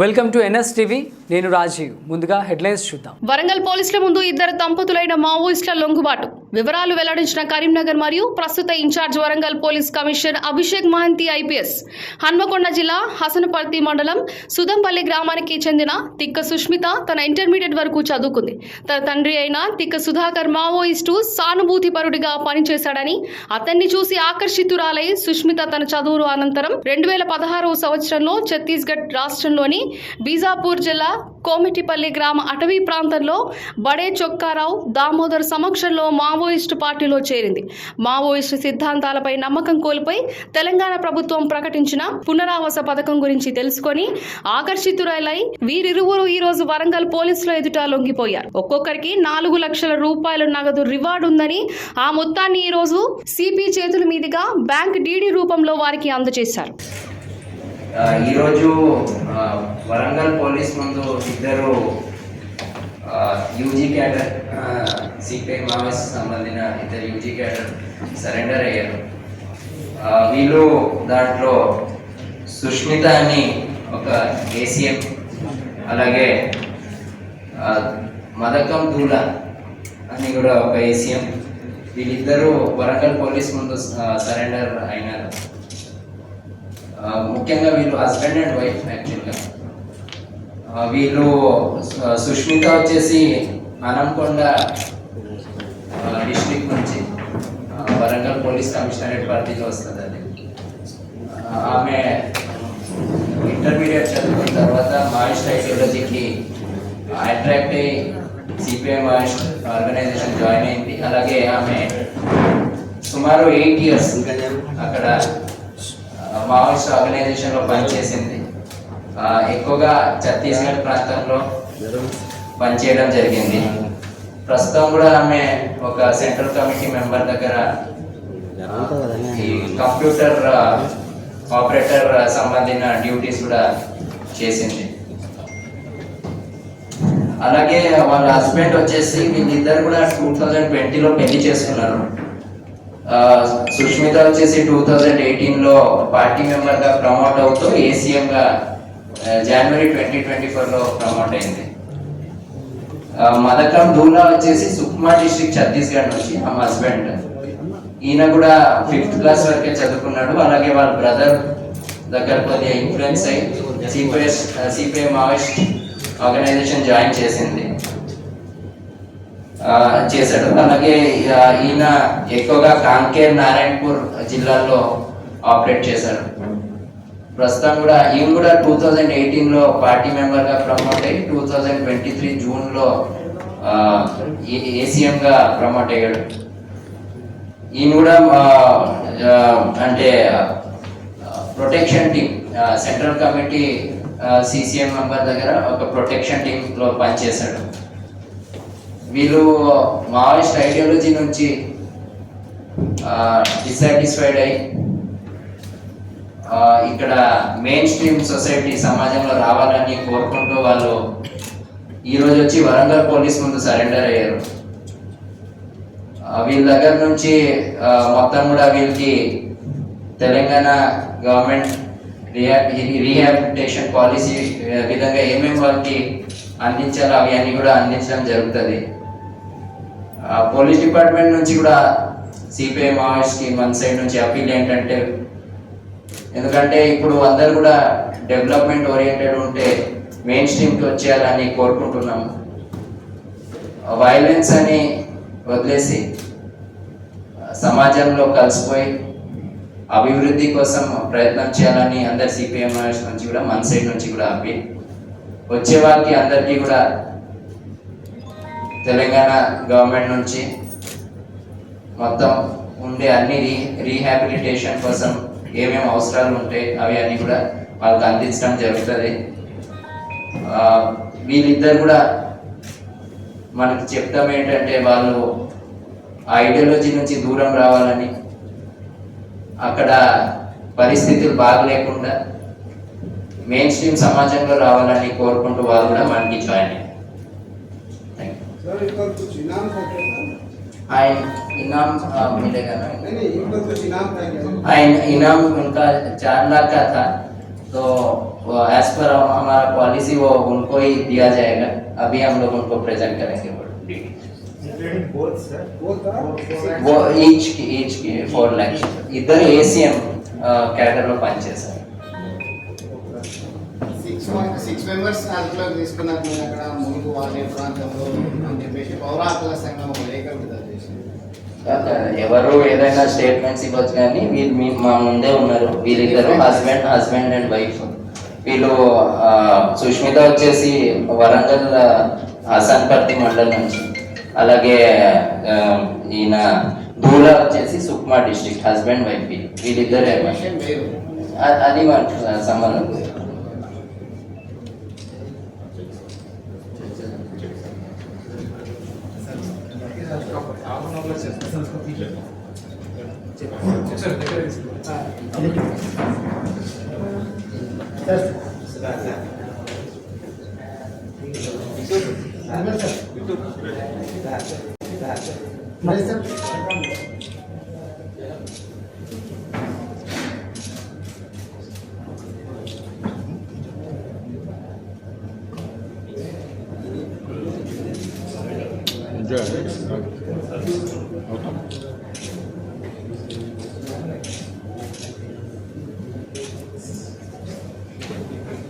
Welcome to NS TV నేను రాజీవ్. ముందుగా headlines చూద్దాం. వరంగల్ పోలీసుల ముందు ఇద్దరు దంపతులైన మావోయిస్టుల లొంగుబాటు. వివరాలు వెల్లడించిన కరీంనగర్ మరియు ప్రస్తుత incharge Warangal police commissioner Abhishek Mohanty IPS. Hanamkonda జిల్లా హసనపర్తి మండలం సుదంపల్లి గ్రామానికి చెందిన తిక్క సుష్మిత తన ఇంటర్మీడియట్ వరకు చదువుకుంది. తన తండ్రి అయిన తిక్క సుధాకర్ మావోయిస్టు సానుభూతిపరుడిగా పనిచేశాడని అతన్ని చూసి ఆకర్షితురాలై సుష్మిత తన చదువు అనంతరం రెండు వేల పదహారవ సంవత్సరంలో ఛత్తీస్గఢ్ రాష్ట్రంలోని బీజాపూర్ జిల్లా కోమిటిపల్లి గ్రామ అటవీ ప్రాంతంలో బడే చొక్కారావు దామోదర్ సమక్షంలో మావోయిస్టు పార్టీలో చేరింది. మావోయిస్టు సిద్ధాంతాలపై నమ్మకం కోల్పోయి తెలంగాణ ప్రభుత్వం ప్రకటించిన పునరావాస పథకం గురించి తెలుసుకొని ఆకర్షితురాలై వీరిరువురు ఈ రోజు వరంగల్ పోలీసుల ఎదుట లొంగిపోయారు. ఒక్కొక్కరికి నాలుగు లక్షల రూపాయల నగదు రివార్డు ఉందని ఆ మొత్తాన్ని ఈ రోజు సిపి చేతుల మీదుగా బ్యాంక్ డీడీ రూపంలో వారికి అందజేశారు. ఈరోజు వరంగల్ పోలీస్ ముందు ఇద్దరు యూజీ క్యాడర్ సిపిఐ మావోయిస్ట్ సంబంధించిన ఇద్దరు యూజీ క్యాడర్ సరెండర్ అయ్యారు. వీళ్ళు దాంట్లో సుష్మిత అని ఒక ఏసీఎం అలాగే మదకం దూల అని కూడా ఒక ఏసీఎం వీళ్ళిద్దరూ వరంగల్ పోలీస్ ముందు సరెండర్ అయినారు. ముఖ్యంగా వీళ్ళు హస్బెండ్ అండ్ వైఫ్ యాక్చువల్గా. వీళ్ళు సుష్మిత వచ్చేసి మనంకొండ డిస్ట్రిక్ట్ నుంచి వరంగల్ పోలీస్ కమిషనరేట్ పార్టీలో వస్తుంది అది ఆమె ఇంటర్మీడియట్ చదువుకున్న తర్వాత మాయిస్ట్ ఐడియాలజీకి అట్రాక్ట్ అయ్యి సిపిఐ మాయిస్ట్ ఆర్గనైజేషన్ జాయిన్ అయింది. అలాగే ఆమె సుమారు ఎయిట్ ఇయర్స్ అక్కడ ఆ, మావోయిస్ట్ ఆర్గనైజేషన్ పనిచేసింది. ఎక్కువగా ఛత్తీస్గఢ్ ప్రాంతంలో పనిచేయడం జరిగింది. ప్రస్తుతం కూడా ఆమె ఒక సెంట్రల్ కమిటీ మెంబర్ దగ్గర ఈ కంప్యూటర్ ఆపరేటర్ సంబంధించిన డ్యూటీస్ కూడా చేసింది. అలాగే వాళ్ళ హస్బెండ్ వచ్చేసి వీళ్ళిద్దరు కూడా టూ థౌజండ్ ట్వంటీలో పెళ్ళి చేసుకున్నారు. సుష్మిత వచ్చేసి టూ థౌజండ్ ఎయిటీన్లో పార్టీ మెంబర్గా ప్రమోట్ అవుతూ ఏసీఎంగా జనవరి ట్వంటీ ట్వంటీ ఫోర్లో ప్రమోట్ అయింది. మదకం దూలా వచ్చేసి సుక్మా డిస్ట్రిక్ట్ ఛత్తీస్గఢ్ నుంచి మా హస్బెండ్ ఈయన కూడా ఫిఫ్త్ క్లాస్ వరకే చదువుకున్నాడు. అలాగే వాళ్ళ బ్రదర్ దగ్గర కొద్దిగా ఇన్ఫ్లుయెన్స్ అయ్యి CPS CPI Maoist organisation join చేసింది. చేశాడు. అలాగే ఈయన ఎక్కువగా కాంకేర్ నారాయణపూర్ జిల్లాలో ఆపరేట్ చేశాడు. ప్రస్తుతం కూడా ఈయన కూడా టూ థౌజండ్ ఎయిటీన్లో పార్టీ మెంబర్గా ప్రమోట్ అయ్యి టూ థౌజండ్ ట్వంటీ త్రీ జూన్లో ఏసీఎంగా ప్రమోట్ అయ్యాడు. ఈయన కూడా అంటే protection team central committee CCM member దగ్గర ఒక ప్రొటెక్షన్ టీంలో పనిచేశాడు. వీళ్ళు మావోయిస్ట్ ఐడియాలజీ నుంచి డిసాటిస్ఫైడ్ అయ్యి ఇక్కడ మెయిన్ స్ట్రీమ్ సొసైటీ సమాజంలో రావాలని కోరుకుంటూ వాళ్ళు ఈరోజు వచ్చి వరంగల్ పోలీస్ ముందు సరెండర్ అయ్యారు. వీళ్ళ దగ్గర నుంచి మొత్తం కూడా వీళ్ళకి తెలంగాణ గవర్నమెంట్ రీహాబిలిటేషన్ పాలసీ విధంగా ఏమేమి వాళ్ళకి అందించాలో అవి అన్ని కూడా అందించడం జరుగుతుంది. పోలీస్ డిపార్ట్మెంట్ నుంచి కూడా సిపిఐ మావోయిస్ట్కి మన సైడ్ నుంచి అప్పీల్ ఏంటంటే ఎందుకంటే ఇప్పుడు అందరు కూడా డెవలప్మెంట్ ఓరియంటెడ్ ఉంటే మెయిన్ స్ట్రీమ్కి వచ్చేయాలని కోరుకుంటున్నాము. వైలెన్స్ అని వదిలేసి సమాజంలో కలిసిపోయి అభివృద్ధి కోసం ప్రయత్నం చేయాలని అందరు సిపిఎం నుంచి కూడా మన సైడ్ నుంచి కూడా అప్పి వచ్చే వాళ్ళకి అందరికీ కూడా తెలంగాణ గవర్నమెంట్ నుంచి మొత్తం ఉండే అన్ని రీ రీహాబిలిటేషన్ కోసం ఏమేమి అవసరాలు ఉంటాయి అవి అన్నీ కూడా వాళ్ళకి అందించడం జరుగుతుంది. వీళ్ళిద్దరు కూడా మనకి చెప్తాం ఏంటంటే వాళ్ళు ఐడియాలజీ నుంచి దూరం రావాలని అక్కడ పరిస్థితులు బాగలేకుండా మెయిన్ స్ట్రీమ్ సమాజంలో రావాలని కోరుకుంటూ వాళ్ళు కూడా మనకి జాయిన్ అయ్యారు. Thank you. सर एक बार कुछ इनाम था क्या सर ఆయన इनाम आ, मिलेगा ना नहीं नहीं एक बार कुछ इनाम था क्या ఆయన इनाम उनका चार लाख का था तो एज पर हमारा पॉलिसी वो उनको ही दिया जाएगा अभी हम लोग उनको प्रेजेंट करेंगे वो DD। పోతా वो ఈచ్ కి ఈచ్ కి ఫోర్ ల్యాక్స్ ఇద్దరు ఏసీఎం క్యాడర్ లో పనిచేశారు సిక్స్ సిక్స్ మెంబర్స్ అదుపులోకి తీసుకున్నారు మీరు అక్కడ ములుగు వాలే ప్రాంతంలో అని చెప్పేసి పౌర హక్కుల సంఘం ఒక లేఖ విడుదల చేసింది ఎవరు ఏదైనా స్టేట్మెంట్స్ ఇవ్వచ్చు కానీ వీళ్ళు మీ మా ముందే ఉన్నారు. వీళ్ళిద్దరు హస్బెండ్ హస్బెండ్ అండ్ వైఫ్ వీళ్ళు సుష్మిత వచ్చేసి వరంగల్ హసన్పర్తి మండల్ నుంచి. అలాగే ఈయన దూల వచ్చేసి సుక్మా డిస్ట్రిక్ట్ హస్బెండ్ వైఫ్ వీళ్ళు వీళ్ళిద్దరే అది మనకు సంబంధం Enjoy.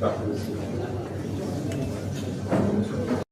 Tá.